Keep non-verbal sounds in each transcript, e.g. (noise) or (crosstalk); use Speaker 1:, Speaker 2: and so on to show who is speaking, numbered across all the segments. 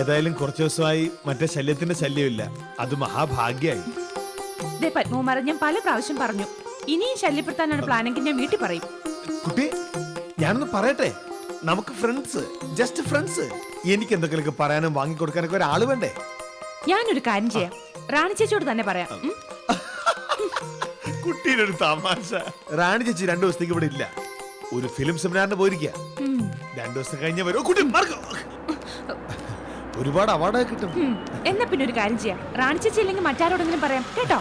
Speaker 1: ഏതായാലും കുറച്ചു ദിവസമായി മറ്റേ ശല്യത്തിന്റെ ശല്യമില്ല. അത് മഹാഭാഗ്യായി.
Speaker 2: ദേ പത്മകുമാരൻ ഞാൻ പല പ്രാവശ്യം പറഞ്ഞു. ഇനിയും ശല്യപ്പെടുത്താനാണ് പ്ലാനെങ്കിൽ ഞാൻ വീട്ടിൽ പറയും.
Speaker 1: കുട്ടി ഞാനൊന്ന് പറയട്ടെ? നമുക്ക് ഫ്രണ്ട്സ് ജസ്റ്റ് ഫ്രണ്ട്സ് എനിക്ക് എന്തെങ്കിലുമൊക്കെ പറയാനും വാങ്ങിക്കൊടുക്കാനൊക്കെ ഒരാൾ വേണ്ടേ?
Speaker 2: ഞാനൊരു കാര്യം ചെയ്യാം. റാണി ചേച്ചിയോട് തന്നെ പറയാം. ഉം? (laughs)
Speaker 1: കുട്ടിയുടെ ഒരു തമാശ. റാണി ചേച്ചി രണ്ടു ദിവസത്തേക്ക് ഇവിടെ ഇല്ല. ഒരു ഫിലിം സെമിനാറിന് പോയിരിക്കുക
Speaker 2: ഉം.
Speaker 1: രണ്ടു ദിവസം കഴിഞ്ഞ വരും. കുട്ടി മാർക്ക്. ഒരുപാട് അവാർഡ് കിട്ടും.
Speaker 2: എന്നാ പിന്നെ ഒരു കാര്യം ചെയ്യാം. റാണി ചേച്ചി ഇല്ലെങ്കിൽ മറ്റാരോടെങ്കിലും പറയാം. കേട്ടോ?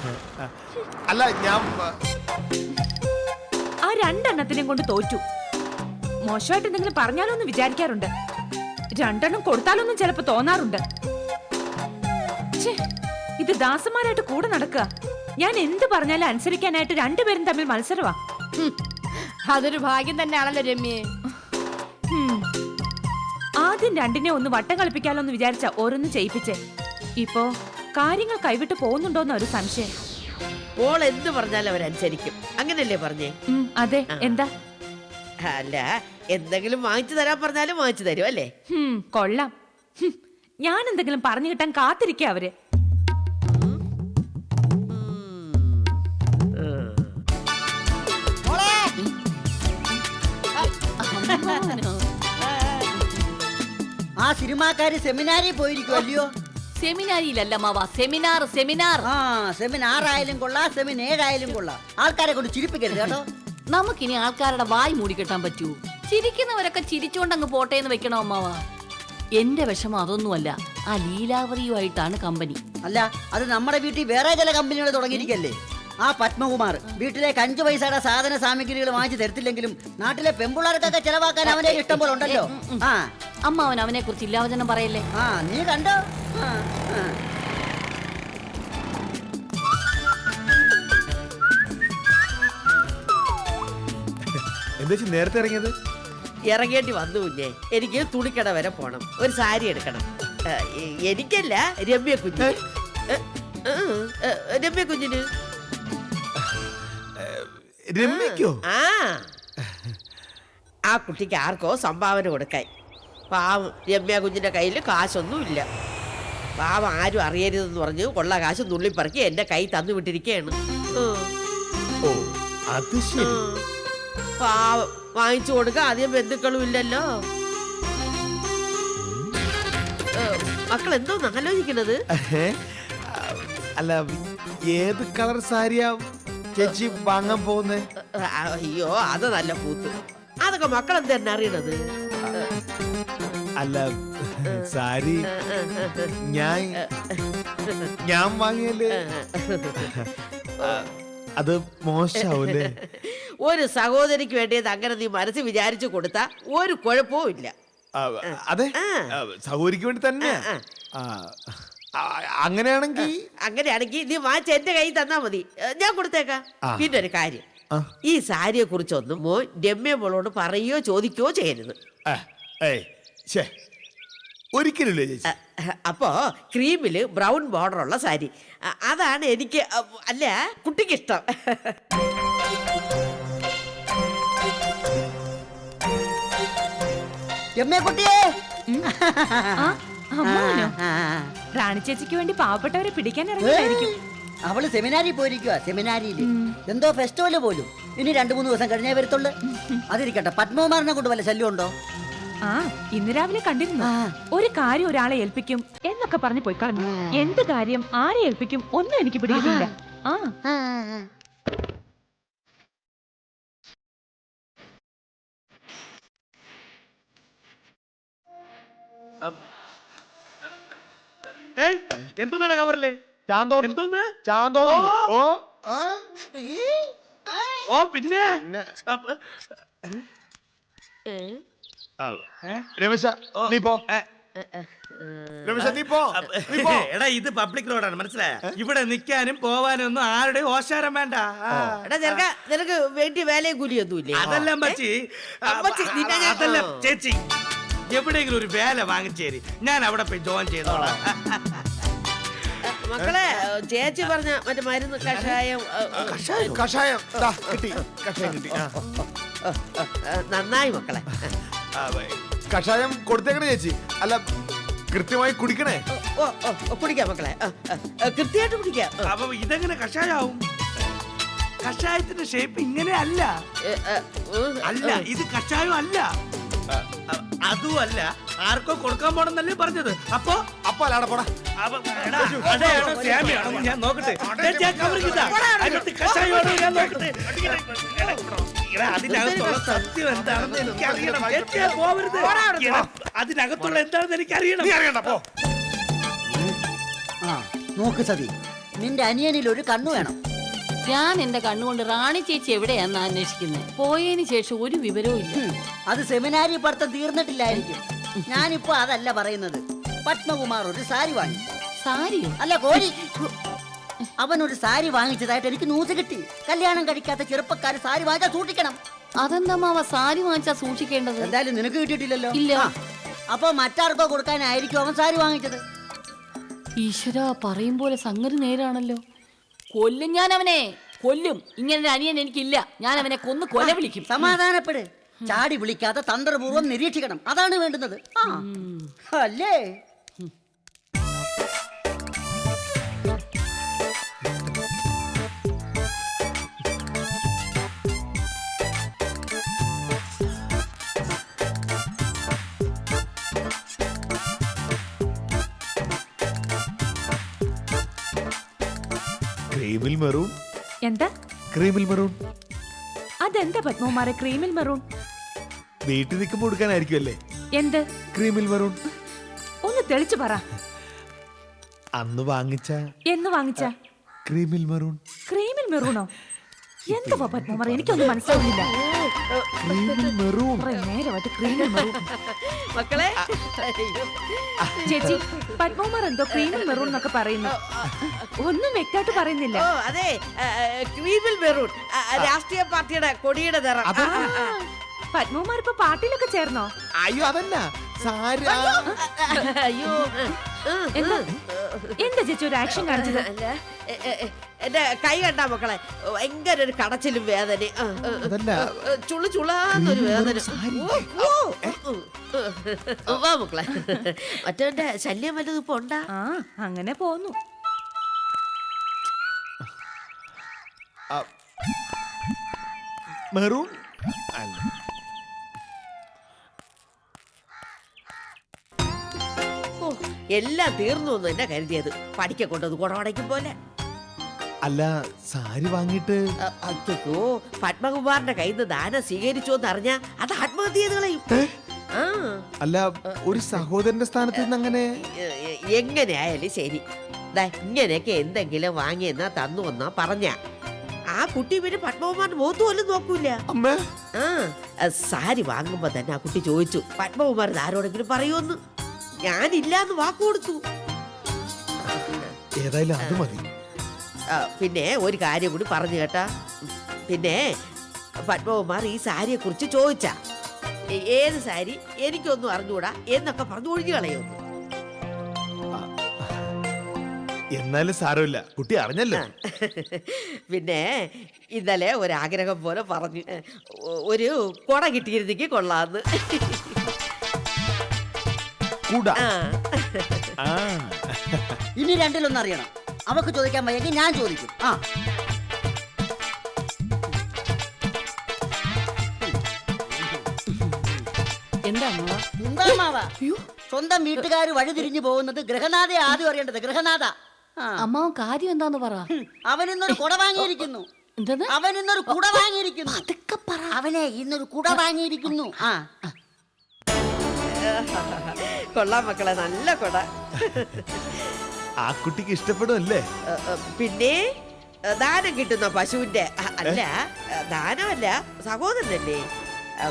Speaker 1: അല്ല ഞാൻ
Speaker 2: ആ രണ്ടെണ്ണത്തിനെയും കൊണ്ട് തോറ്റു. മോശമായിട്ട് എന്തെങ്കിലും പറഞ്ഞാലോ എന്ന് വിചാരിക്കാറുണ്ട്. രണ്ടെണ്ണം കൊടുത്താലൊന്നും ചിലപ്പോ തോന്നാറുണ്ട്. ഇത് ദാസന്മാരായിട്ട് കൂടെ നടക്കുക. ഞാൻ എന്ത് പറഞ്ഞാലും അനുസരിക്കാനായിട്ട് രണ്ടുപേരും തമ്മിൽ മത്സരവാ.
Speaker 3: അതൊരു ഭാഗ്യം തന്നെയാണല്ലോ രമ്യേ.
Speaker 2: ഉം. ആദ്യം രണ്ടിനെ ഒന്ന് വട്ടം കളിപ്പിക്കാലോ എന്ന് വിചാരിച്ച ഓരോന്ന് ചെയ്യിപ്പിച്ചേ. ഇപ്പോ കാര്യങ്ങൾ കൈവിട്ട് പോകുന്നുണ്ടോന്ന ഒരു സംശയം.
Speaker 4: ഓൾ എന്ത് പറഞ്ഞാലും അവരനുസരിക്കും അങ്ങനല്ലേ പറഞ്ഞേ?
Speaker 2: അതെ. എന്താ?
Speaker 4: അല്ല എന്തെങ്കിലും വാങ്ങിച്ചു തരാൻ പറഞ്ഞാലും വാങ്ങിച്ചു തരും അല്ലേ?
Speaker 2: കൊള്ളാം. ഞാൻ എന്തെങ്കിലും പറഞ്ഞു കിട്ടാൻ കാത്തിരിക്കുക
Speaker 5: അവർ. സിനിമാക്കാര് സെമിനാരിൽ പോയിരിക്കും അല്ലയോ
Speaker 3: സെമിനാരിയിലല്ല മാവാ സെമിനാർ സെമിനാർ.
Speaker 5: ആ സെമിനാർ ആയാലും കൊള്ളാം സെമിൻ ഏഴായാലും കൊള്ളാം. ആൾക്കാരെ കൊണ്ട് ചിരിപ്പിക്കരുത് കേട്ടോ.
Speaker 3: നമുക്കിനി ആൾക്കാരുടെ വായി മൂടിക്കെട്ടാൻ പറ്റൂ. ചിരിക്കുന്നവരൊക്കെ ചിരിച്ചോണ്ടങ്ങ് പോട്ടെ എന്ന് വെക്കണോ അമ്മാവാ? എന്റെ വിഷമം അതൊന്നുമല്ല ആ ലീലാവതിയുമായിട്ടാണ് കമ്പനി.
Speaker 5: അല്ല അത് നമ്മുടെ വീട്ടിൽ വേറെ ചില കമ്പനികൾ തുടങ്ങിയിരിക്കല്ലേ? ആ പത്മകുമാർ വീട്ടിലേക്ക് അഞ്ചു പൈസയുടെ സാധന സാമഗ്രികൾ വാങ്ങിച്ചു തരത്തില്ലെങ്കിലും നാട്ടിലെ പെമ്പിള്ളേർക്കൊക്കെ ചെലവാക്കാൻ അവന്റെ ഇഷ്ടം പോലെ ഉണ്ടല്ലോ. ആ.
Speaker 3: അമ്മാവൻ അവനെ കുറിച്ച് ഇല്ലാവചനം പറയല്ലേ?
Speaker 5: ആ നീ കണ്ടോ.
Speaker 1: എന്താ നേരത്തെ ഇറങ്ങിയത്?
Speaker 4: ഇറങ്ങേണ്ടി വന്നു കുഞ്ഞെ. എനിക്ക് തുണിക്കട വരെ പോണം. ഒരു സാരി എടുക്കണം. എനിക്കല്ല രമ്യ കുഞ്ഞ്. രമ്യ കുഞ്ഞിന്.
Speaker 1: രമ്യക്കോ
Speaker 4: ആ. ആ കുട്ടിക്ക് ആർക്കോ സംഭാവന കൊടുക്കാൻ. പാവം രമ്യ കുഞ്ഞിന്റെ കയ്യിൽ കാശൊന്നുമില്ല. പാവം ആരും അറിയരുതെന്ന് പറഞ്ഞ് കൊള്ള കാശ് നുള്ളിപ്പറക്കി എന്റെ കൈ തന്നു വിട്ടിരിക്കുകയാണ്
Speaker 1: ഓ അത് ശരി.
Speaker 4: പാവം വാങ്ങിച്ചു കൊടുക്കുക അധികം ബന്ധുക്കളും ഇല്ലല്ലോ. മക്കൾ എന്തോന്ന് ആലോചിക്കണത്?
Speaker 1: ഏ? അല്ല ഏത് കളർ സാരിയാ ചേച്ചി വാങ്ങാൻ പോകുന്നത്
Speaker 4: അയ്യോ അത് നല്ല കൂത്ത്. അതൊക്കെ മക്കൾ എന്തെന്നെ അറിയണത്?
Speaker 1: അല്ല സാരി ഞാൻ ഞാൻ വാങ്ങിയല്ലേ? അത് മോശാവൂലേ
Speaker 4: ഒരു സഹോദരിക്ക് വേണ്ടിയത് അങ്ങനെ നീ മനസ്സ് വിചാരിച്ചു കൊടുത്ത ഒരു കുഴപ്പവും ഇല്ല.
Speaker 1: അതെ.
Speaker 4: ആ,
Speaker 1: വേണ്ടി തന്നെ അങ്ങനെയാണെങ്കിൽ
Speaker 4: അങ്ങനെയാണെങ്കിൽ നീ വാച്ച് എന്റെ കയ്യിൽ തന്നാ മതി. ഞാൻ കൊടുത്തേക്കാം. പിന്നെ ഒരു കാര്യം. ഈ സാരിയെ കുറിച്ചൊന്നും രമ്യമോളോട് രമ്യ മോളോട് പറയുകയോ ചോദിക്കുകയോ ചെയ്യരുത്.
Speaker 1: ഏയ് ഛേ ഒരിക്കലില്ലേ ചേച്ചി.
Speaker 4: അപ്പോ ക്രീമിൽ ബ്രൗൺ ബോർഡർ ഉള്ള സാരി. അ- അതാണ് എനിക്ക് അ, അല്ല കുട്ടിക്ക് ഇഷ്ടം
Speaker 5: രമ്യക്കുട്ടിയേ
Speaker 2: ആ, അമ്മാവനോ? റാണി ചേച്ചിക്ക് വേണ്ടി പാവപ്പെട്ടവരെ പിടിക്കാൻ ഇറങ്ങിയതായിരിക്കും
Speaker 5: അവൾ സെമിനാരിൽ പോയിരിക്കുക സെമിനാരിയിൽ എന്തോ ഫെസ്റ്റിവൽ പോലും. ഇനി രണ്ടു മൂന്ന് ദിവസം കഴിഞ്ഞേ വരത്തുള്ളു. അതിരിക്കട്ടെ പത്മകുമാറിനെ കൊണ്ട് വല്ല ശല്യം ഉണ്ടോ
Speaker 2: ആ ഇന്ന് രാവിലെ കണ്ടിരുന്നു. ഒരു കാര്യം ഒരാളെ ഏൽപ്പിക്കും എന്നൊക്കെ പറഞ്ഞു പോയി കളഞ്ഞു. എന്ത് കാര്യം ആരെ ഏൽപ്പിക്കും ഒന്നും എനിക്ക് പിടിയില്ല ആ.
Speaker 6: എന്തോന്നാണ് കവറിൽ?
Speaker 1: ചാന്തോ
Speaker 6: എന്തോന്ന്?
Speaker 1: ചാന്തോ ഓ ആ,
Speaker 6: ഓ പിന്നെ.
Speaker 1: രമേശ നീ പോ രമേശ നീ പോ നീ പോ
Speaker 6: എടാ ഇത് പബ്ലിക് റോഡാണ് മനസ്സിലായ? ഇവിടെ നിക്കാനും പോവാനും ഒന്നും ആരുടെയും ഓശാരം വേണ്ട.
Speaker 4: എടാ ചെറുക്ക നിനക്ക് വേണ്ടി വേലയും കൂലിയൊന്നുമില്ലേ?
Speaker 6: അതെല്ലാം പച്ചി
Speaker 4: അമ്മച്ചി, നിന്നെ ഞാൻ-
Speaker 6: അതെല്ലാം ചേച്ചി. എവിടെയെങ്കിലും ഒരു വേല വാങ്ങിച്ചേരി. ഞാൻ അവിടെ പോയി ജോയിൻ ചെയ്തോളാം.
Speaker 4: മക്കളെ ചേച്ചി പറഞ്ഞ മറ്റേ മരുന്ന് കഷായം ഏ,
Speaker 1: കഷായം. കഷായം ദാ, കിട്ടി കഷായം കിട്ടി. ആ.
Speaker 4: ഏ, നന്നായി മക്കളെ.
Speaker 1: കഷായം കൊടുത്തേക്കണേ ചേച്ചി. അല്ല കൃത്യമായി കുടിക്കണേ?
Speaker 4: ഓ ഓ ഓ, കുടിക്കാം മക്കളെ. ആ, ആ, ആ, കൃത്യമായിട്ട് കുടിക്കാം. ആ,
Speaker 6: അപ്പൊ ഇതെങ്ങനെ കഷായാവും? കഷായത്തിന്റെ ഷേപ്പ് ഇങ്ങനെ അല്ല.
Speaker 4: ഏ, ആ, ഉം,
Speaker 6: അല്ല ഇത് കഷായം അല്ല. അതും അതുമല്ല ആർക്കോ കൊടുക്കാൻ പോണെന്നല്ലേ പറഞ്ഞത്. അപ്പൊ?
Speaker 1: അപ്പൊ അല്ലാടെ പോടാ.
Speaker 6: അവ- എടാ, അടയാണോ സ്യാമിയാണോ ഞാൻ നോക്കട്ടെ. ദേ, ഞാൻ കവറിങ് ഇതാ. അതിനകത്ത് കഷായമാണോ ഞാൻ നോക്കട്ടെ. അതിനകത്തുള്ള സത്യം എന്താണെന്ന് എനിക്ക് അറിയണം പോവരുത്. അതിനകത്തുള്ള എന്താണെന്ന് എനിക്ക് അറിയണം
Speaker 1: നീ അറിയണ്ട പോ.
Speaker 5: ആ നോക്ക് സതി. നിന്റെ അനിയനിൽ ഒരു കണ്ണു വേണം.
Speaker 3: ഞാൻ എന്റെ കണ്ണുകൊണ്ട് റാണി ചേച്ചി എവിടെയാന്ന് അന്വേഷിക്കുന്നത് പോയതിനു ശേഷം ഒരു വിവരവും ഇല്ല.
Speaker 5: അത് സെമിനാരി പഠിത്തം തീർന്നിട്ടില്ലായിരിക്കും. ഞാനിപ്പോ അതല്ല പറയുന്നത്. പത്മകുമാർ ഒരു സാരി വാങ്ങി.
Speaker 3: സാരിയോ?
Speaker 5: അല്ല കോഴി അവൻ ഒരു സാരി വാങ്ങിച്ചതായിട്ട് എനിക്ക് ന്യൂസ് കിട്ടി. കല്യാണം കഴിക്കാത്ത ചെറുപ്പക്കാർ സാരി വാങ്ങിച്ചാൽ സൂക്ഷിക്കണം.
Speaker 3: അതെന്താ മാവ സാരി വാങ്ങിച്ചാ സൂക്ഷിക്കേണ്ടത്?
Speaker 5: എന്തായാലും നിനക്ക് കിട്ടിയിട്ടില്ലല്ലോ.
Speaker 3: ഇല്ല.
Speaker 5: അപ്പൊ മറ്റാർക്കോ കൊടുക്കാനായിരിക്കും അവൻ സാരി വാങ്ങിച്ചത്.
Speaker 3: ഈശ്വര പറയും പോലെ സംഗതി നേരാണല്ലോ. കൊല്ലും ഞാൻ അവനെ കൊല്ലും. ഇങ്ങനെ ഒരു അനിയൻ എനിക്കില്ല. ഞാൻ അവനെ കൊന്ന് കൊല വിളിക്കും.
Speaker 5: സമാധാനപ്പെട്. ചാടി വിളിക്കാതെ തന്ത്രപൂർവം നിരീക്ഷിക്കണം. അതാണ് വേണ്ടുന്നത്. അല്ലേ?
Speaker 1: ക്രീമിൽ മെറൂൺ?
Speaker 2: എന്താ?
Speaker 1: ക്രീമിൽ മെറൂൺ.
Speaker 2: അതെന്താ പത്മകുമാരെ ക്രീമിൽ മെറൂൺ?
Speaker 1: വീട്ടിൽ നിൽക്കുമ്പോൾ കൊടുക്കാനായിരിക്കുമല്ലേ
Speaker 2: എന്ത്?
Speaker 1: ക്രീമിൽ മെറൂൺ.
Speaker 2: ഒന്ന് തെളിച്ചു പറ.
Speaker 1: അന്ന് വാങ്ങിച്ച
Speaker 2: എന്ന് വാങ്ങിച്ച?
Speaker 1: ക്രീമിൽ മെറൂൺ.
Speaker 2: ക്രീമിൽ മെറൂണോ? (laughs) എന്തുവാ പത്മകുമാർ എനിക്കൊന്നും മനസ്സിലാവുന്നില്ല.
Speaker 1: ക്രീമിൽ മെറൂൺ.
Speaker 2: കുറെ നേരമായിട്ട് ക്രീമിൽ മെറൂൺ
Speaker 4: മക്കളെ?
Speaker 2: ചേച്ചി പത്മകുമാർ എന്തോ ക്രീമിൽ മെറൂൺ എന്നൊക്കെ പറയുന്നു. ഒന്നും വ്യക്തമായിട്ട് പറയുന്നില്ല.
Speaker 4: ഓ അതെ ആ, ക്രീമിൽ മെറൂൺ ആ, രാഷ്ട്രീയ പാർട്ടിയുടെ കൊടിയുടെ നിറം. ആ, ആ, ആ.
Speaker 2: പത്മകുമാർ ഇപ്പൊ പാർട്ടിയിലൊക്കെ ചേർന്നോ?
Speaker 1: അയ്യോ അതല്ല. സാരി.
Speaker 4: അയ്യോ.
Speaker 2: എന്താ? ചേച്ചി ഒരു ആക്ഷൻ കാണിച്ചത്?
Speaker 4: എന്റെ കൈ കണ്ടാ മക്കളെ ഭയങ്കര ഒരു കടച്ചിലും വേദന. ചുള്ളു ചുളു ചുളാന്നൊരു വേദന. വാ മക്കളെ. മറ്റവന്റെ ശല്യം വല്ലതും ഇപ്പൊ ഉണ്ടാ?
Speaker 2: ആ അങ്ങനെ പോന്നു.
Speaker 1: മെറൂൺ? അല്ല.
Speaker 4: എല്ലാം തീർന്നു എന്ന് തന്നെ കരുതിയത്. പഠിക്ക കൊണ്ടത് കുടവടയ്ക്കും പോലെ.
Speaker 1: അല്ല സാരി
Speaker 4: വാങ്ങിട്ട് അയ്യോ പത്മകുമാറിന്റെ കയ്യിൽ നിന്ന് ദാനം സ്വീകരിച്ചു എന്നറിഞ്ഞ അത് ആത്മഹത്യ ചെയ്ത് കളയും.
Speaker 1: അല്ല ഒരു സഹോദരന്റെ സ്ഥാനത്ത് നിന്ന് അങ്ങനെ
Speaker 4: എങ്ങനെ ആയാലും ശരി. ഇങ്ങനെയൊക്കെ എന്തെങ്കിലും വാങ്ങിയെന്നാ തന്നു എന്നാ പറഞ്ഞ. ആ കുട്ടി പിന്നെ പത്മകുമാറിന്റെ മുഖത്ത് പോലും നോക്കൂല.
Speaker 1: അമ്മ.
Speaker 4: ആ സാരി വാങ്ങുമ്പോ തന്നെ ആ കുട്ടി ചോദിച്ചു പത്മകുമാർ ആരോടെങ്കിലും പറയുമെന്ന് ഞാനില്ലാന്ന് വാക്ക് കൊടുത്തു.
Speaker 1: ഏതായാലും അത് മതി.
Speaker 4: ആ, പിന്നെ ഒരു കാര്യം കൂടി പറഞ്ഞു കേട്ടാ. പിന്നെ പത്മകുമാർ ഈ സാരിയെ കുറിച്ച് ചോദിച്ച ഏത് സാരി? എനിക്കൊന്നും അറിഞ്ഞുകൂടാ എന്നൊക്കെ പറഞ്ഞു ഒഴിഞ്ഞു കളയുന്നു
Speaker 1: എന്നാലും സാരമില്ല. കുട്ടി അറിഞ്ഞല്ലോ.
Speaker 4: പിന്നെ ഇന്നലെ ഒരാഗ്രഹം പോലെ പറഞ്ഞു. ഒ- ഒരു കൊട കിട്ടിയിരുന്നെങ്കിൽ കൊള്ളാന്ന്.
Speaker 1: കൂടാ.
Speaker 4: ആ.
Speaker 1: ആ.
Speaker 5: ഇനി രണ്ടിലൊന്നും അറിയണം. അവക്ക് ചോദിക്കാൻ വയ്യെങ്കിൽ ഞാൻ ചോദിക്കും. ആ.
Speaker 3: എന്താ അമ്മ
Speaker 5: എന്താ മാവാ സ്വന്തം വീട്ടുകാർ വഴി തിരിഞ്ഞു പോകുന്നത് ഗ്രഹനാഥ ആദ്യം അറിയേണ്ടത്. ഗ്രഹനാഥ ആ.
Speaker 3: അമ്മാവൻ കാര്യം എന്താന്ന് പറ.
Speaker 5: ഹും, ഇന്നൊരു കുട വാങ്ങിയിരിക്കുന്നു.
Speaker 3: അവനിന്നൊരു
Speaker 5: അവൻ ഇന്നൊരു കുട വാങ്ങിയിരിക്കുന്നു അവനെ ഇന്നൊരു കുട വാങ്ങിയിരിക്കുന്നു. ആ.
Speaker 4: കൊള്ളാം മക്കളെ നല്ല കൊട.
Speaker 1: ആ കുട്ടിക്ക് ഇഷ്ടപ്പെടുമല്ലേ?
Speaker 4: പിന്നെ ദാനം കിട്ടുന്ന പശുവിന്റെ അല്ല ദാനമല്ല സഹോദരനല്ലേ?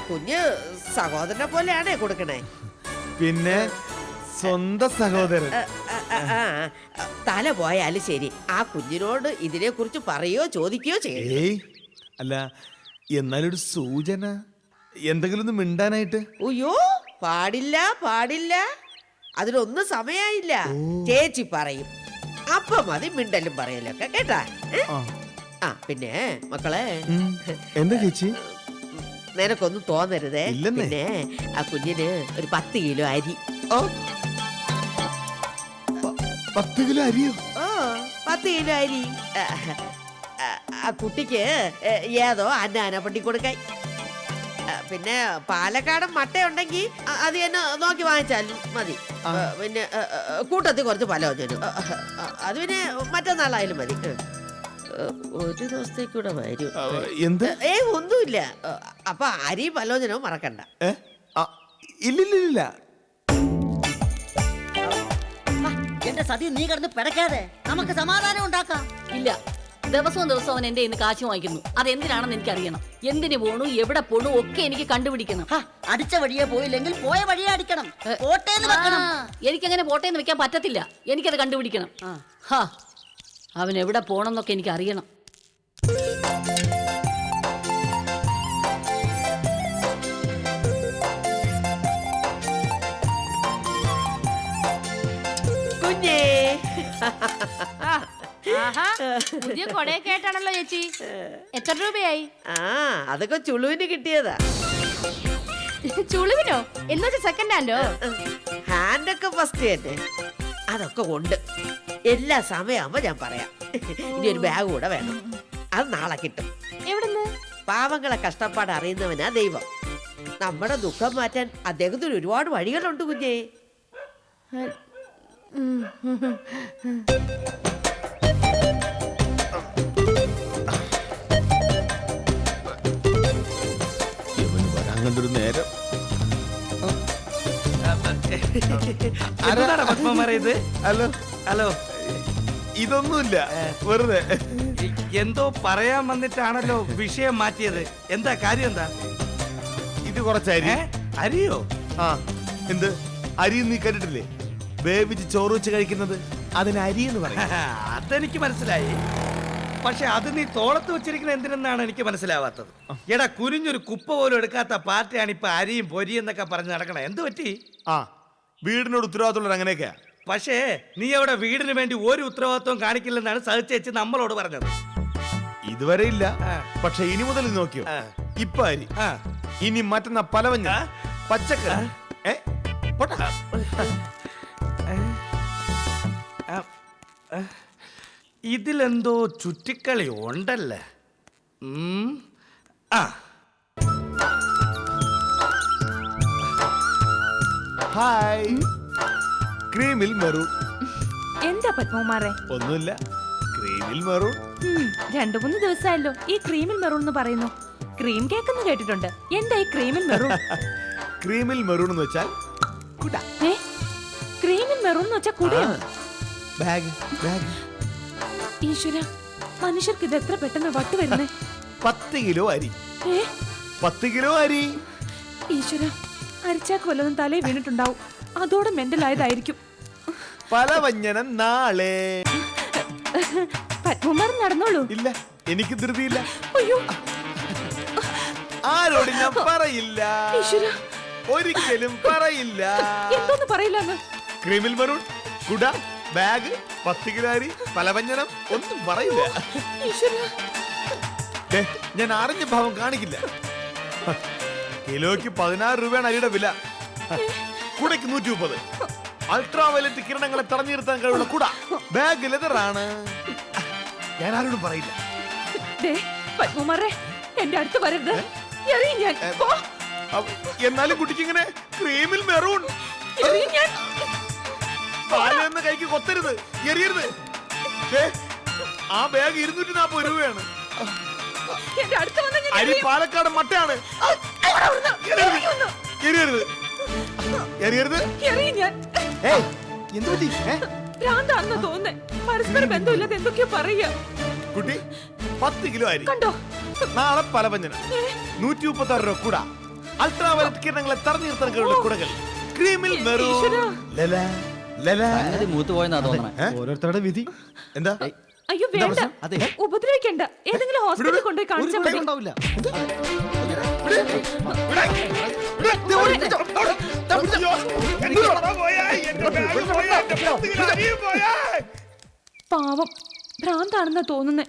Speaker 4: കുഞ്ഞ് സഹോദരനെ പോലെയാണേ കൊടുക്കണേ.
Speaker 1: പിന്നെ സ്വന്തം സഹോദരൻ.
Speaker 4: തല പോയാലും ശരി. ആ കുഞ്ഞിനോട് ഇതിനെ കുറിച്ച് പറയോ ചോദിക്കുകയോ ചെയ്യേ
Speaker 1: അല്ല എന്നാലൊരു സൂചന എന്തെങ്കിലും ഒന്ന് മിണ്ടാനായിട്ട്.
Speaker 4: അയ്യോ പാടില്ല പാടില്ല. അതിനൊന്നും സമയായില്ല. ചേച്ചി പറയും. അപ്പൊ മതി മിണ്ടലും പറയലൊക്കെ കേട്ടാ.
Speaker 1: ആ.
Speaker 4: പിന്നെ മക്കളെ.
Speaker 1: എന്താ ചേച്ചി?
Speaker 4: നിനക്കൊന്നും തോന്നരുതേ. പിന്നെ ആ കുഞ്ഞിന് ഒരു പത്ത് കിലോ അരി.
Speaker 1: ഓ. പത്ത് കിലോ അരിയോ?
Speaker 4: ഓ പത്ത് കിലോ അരി. ആ, കുട്ടിക്ക് ഏതോ അന്നാന പട്ടി കൊടുക്കായി. പിന്നെ പാലക്കാടൻ മട്ട ഉണ്ടെങ്കിൽ അത് തന്നെ നോക്കി വാങ്ങിച്ചാലും മതി. പിന്നെ കൂട്ടത്തിൽ കുറച്ച് പലോചനും അത് പിന്നെ മറ്റന്നാളായാലും മതി. ഒരു ആ, ഒരു ദിവസത്തേക്കൂടെ വരും.
Speaker 1: എന്ത്?
Speaker 4: ഏ ഒന്നുമില്ല. അപ്പൊ അരി പലോചനവും മറക്കണ്ട.
Speaker 1: ഇല്ലില്ലില്ല.
Speaker 5: എന്റെ സതി നീ കിടന്ന് പിടക്കാതെ നമുക്ക് സമാധാനം ഉണ്ടാക്കാം.
Speaker 3: ഇല്ല. ദിവസവും ദിവസവും അവൻ എന്റെ ഇന്ന് കാശ് വാങ്ങിക്കുന്നു. അതെന്തിനാണെന്ന് എനിക്ക് അറിയണം എന്തിനു പോണു എവിടെ പോണു ഒക്കെ എനിക്ക് കണ്ടുപിടിക്കണം.
Speaker 5: ഹാ, അടിച്ച വഴിയെ പോയില്ലെങ്കിൽ പോയ വഴിയെ അടിക്കണം. പോട്ടേന്ന് വെക്കണം.
Speaker 3: ആ, എനിക്കങ്ങനെ പോട്ടേന്ന് വെക്കാൻ പറ്റത്തില്ല. എനിക്കത് കണ്ടുപിടിക്കണം. ഹാ അവൻ എവിടെ പോണെന്നൊക്കെ എനിക്ക് അറിയണം
Speaker 7: പുതിയ കൊടയൊക്കെ ആയിട്ടാണല്ലോ ചേച്ചി. എത്ര രൂപയായി?
Speaker 4: ആ അതൊക്കെ ചുളുവിന് കിട്ടിയതാ.
Speaker 7: ചുളുവിനോ? എന്നുവെച്ചാ സെക്കൻഡ് ഹാൻഡോ
Speaker 4: ഹാൻഡൊക്കെ ഫസ്റ്റ് തന്നെ അതൊക്കെ ഉണ്ട്. എല്ലാ സമയമാകുമ്പോ ഞാൻ പറയാം. ഇനി ഒരു ബാഗ് കൂടെ വേണം. അത് നാളെ കിട്ടും.
Speaker 7: എവിടുന്ന്?
Speaker 4: പാവങ്ങളെ കഷ്ടപ്പാട് അറിയുന്നവനാ ദൈവം. നമ്മുടെ ദുഃഖം മാറ്റാൻ അദ്ദേഹത്തിന് ഒരുപാട് വഴികളുണ്ട് കുഞ്ഞേ.
Speaker 1: ഇവന് ഒരു നേരം
Speaker 6: എന്താണ് പത്മമാരെ ഇത്?
Speaker 1: ഹലോ.
Speaker 6: ഹലോ.
Speaker 1: ഇതൊന്നുമില്ല. വെറുതെ.
Speaker 6: എന്തോ പറയാൻ വന്നിട്ടാണല്ലോ വിഷയം മാറ്റിയത്. എന്താ കാര്യം എന്താ?
Speaker 1: ഇത് കുറച്ചരി. അരി
Speaker 6: അരിയോ?
Speaker 1: ആ എന്ത്? അരി നീ കണ്ടിട്ടില്ലേ? വേവിച്ച് ചോറ് വെച്ച് കഴിക്കുന്നത് അതിന് അരി എന്ന് പറയും. (laughs)
Speaker 6: അതെനിക്ക് മനസ്സിലായി. പക്ഷെ അത് നീ തോളത്ത് വെച്ചിരിക്കുന്ന എന്തിനെന്നാണ് എനിക്ക് മനസ്സിലാവാത്തത്. എടാ കുനിഞ്ഞൊരു കുപ്പ പോലും എടുക്കാത്ത പാർട്ടിയാണ് ഇപ്പൊ അരിയും പൊരിയും എന്നൊക്കെ പറഞ്ഞ് നടക്കണേ. എന്ത് പറ്റി?
Speaker 1: ആ വീടിനോട് ഉത്തരവാദിത്തമുള്ള അങ്ങനെയൊക്കെയാ.
Speaker 6: പക്ഷേ നീ അവിടെ വീടിന് വേണ്ടി ഒരു ഉത്തരവാദിത്വം കാണിക്കില്ലെന്നാണ് സഹിച്ചേച്ച് നമ്മളോട് പറഞ്ഞത്.
Speaker 1: ഇതുവരെ ഇല്ല. പക്ഷെ ഇനി മുതൽ നോക്കിയോ. ഇപ്പൊ അരി. ഇനി മറ്റന്ന പലവഞ്ഞ. പച്ചക്കറി. ഏ?
Speaker 6: ഇതിലെന്തോ ചുറ്റിക്കളി ഉണ്ടല്ലേ. ആ.
Speaker 1: ഹായ്. ക്രീമിൽ മെറൂൺ
Speaker 2: എന്താ പത്മകുമാറെ?
Speaker 1: ഒന്നുമില്ല. ക്രീമിൽ മെറൂൺ
Speaker 2: രണ്ടു മൂന്ന് ദിവസമായല്ലോ ഈ ക്രീമിൽ മെറൂൺ എന്ന് പറയുന്നു. ക്രീം കേക്ക് എന്ന് കേട്ടിട്ടുണ്ട്. എന്താ ഈ ക്രീമിൽ മെറൂൺ (laughs)
Speaker 1: ക്രീമിൽ മെറൂൺ എന്ന് വെച്ചാൽ കുട.
Speaker 2: ഏ? ക്രീമിൽ മെറൂൺ എന്ന് വെച്ചാൽ കുടിയോ?
Speaker 1: Bag bag.
Speaker 2: ഈശ്വര മനുഷ്യർക്ക് ഇത് എത്ര പെട്ടെന്ന് വട്ട് വരുന്നേ?
Speaker 1: പത്ത് കിലോ അരി.
Speaker 2: ഏ?
Speaker 1: പത്ത് കിലോ അരി.
Speaker 2: ഈശ്വര അരിച്ചാക്ക് വല്ലതും തലേ വീണിട്ടുണ്ടാവും. അതോടെ മെന്റലായതായിരിക്കും.
Speaker 1: പലവഞ്ഞനം നാളെ.
Speaker 2: പത്മമാർ നടന്നോളൂ.
Speaker 1: ഇല്ല എനിക്ക് ധൃതിയില്ല.
Speaker 2: അയ്യോ.
Speaker 1: ആരോട് ഞാൻ പറയില്ല.
Speaker 2: ഈശ്വര.
Speaker 1: ഒരിക്കലും പറയില്ല.
Speaker 2: എന്തോന്ന് പറയില്ല
Speaker 1: ക്രീമിൽ മെറൂൺ കുട ബാഗ് പത്ത് കിലോ അരി പലവഞ്ഞനം ഒന്നും പറയില്ല. ദേ, ഞാൻ അറിഞ്ഞ ഭാവം കാണിക്കില്ല. കിലോയ്ക്ക് പതിനാറ് രൂപയാണ് അരിയുടെ വില. കുടയ്ക്ക് നൂറ്റി മുപ്പത് അൾട്രാ വയലറ്റ് കിരണങ്ങളെ തടഞ്ഞു നിർത്താൻ കഴിവുള്ള കുട. ബാഗ് ലെതറാണ്. ഞാൻ ആരോടും പറയില്ല.
Speaker 2: ദേ പത്മകുമാറെ എന്റെ അടുത്ത് വരരുത്. എറിയും ഞാൻ. പോ,
Speaker 1: അവ- എന്നാലും കുട്ടിക്ക് ഇങ്ങനെ ക്രീമിൽ മെറൂൺ.
Speaker 2: എറിയും ഞാൻ.
Speaker 1: പാൽ എന്ന കൈക്ക് കൊത്തരുത് എറിയരുത്. ദേ, ആ ബാഗ് ഇരുന്നൂറ്റി നാപ്പത് രൂപയാണ്.
Speaker 2: എന്റെ അടുത്ത് വന്ന് ഞാൻ
Speaker 1: അരി പാലക്കാട് മട്ടയാണ്. എറിയരുത്. എറിയരുത്. എറിയരുത്.
Speaker 2: എറിയും ഞാൻ.
Speaker 1: ഏയ് എന്ത് പറ്റി? ഏ?
Speaker 2: ഭ്രാന്താണെന്ന് തോന്നുന്നേ. പരസ്പര ബന്ധമില്ലാതെ എന്തൊക്കെയോ പറയാ
Speaker 1: കുട്ടി പത്ത് കിലോ അരി.
Speaker 2: കണ്ടോ?
Speaker 1: നാളെ പലവഞ്ഞന നൂറ്റി മുപ്പത്തി ആറ് രൂപ കൂട. അൾട്രാ വയലറ്റ് കിരണങ്ങളെ കഴിവുള്ള കുടകൾ. ക്രീമിൽ മെറൂൺ
Speaker 2: ഈശ്വരാ.
Speaker 1: ലല, ലല.
Speaker 8: മൂത്ത് പോയെന്നാ തോന്നണേ.
Speaker 1: ഏ?
Speaker 9: ഓരോരുത്തരുടെ വിധി.
Speaker 1: എന്താ?
Speaker 2: അയ്യോ വേണ്ട. ഉപദ്രവിക്കണ്ട. ഏതെങ്കിലും ഹോസ്പിറ്റലിൽ കൊണ്ടുപോയി കാണിച്ചാൽ മതി.
Speaker 9: ഉണ്ടാവില്ല.
Speaker 2: പാവം. ഭ്രാന്താണെന്നാ തോന്നുന്നേ.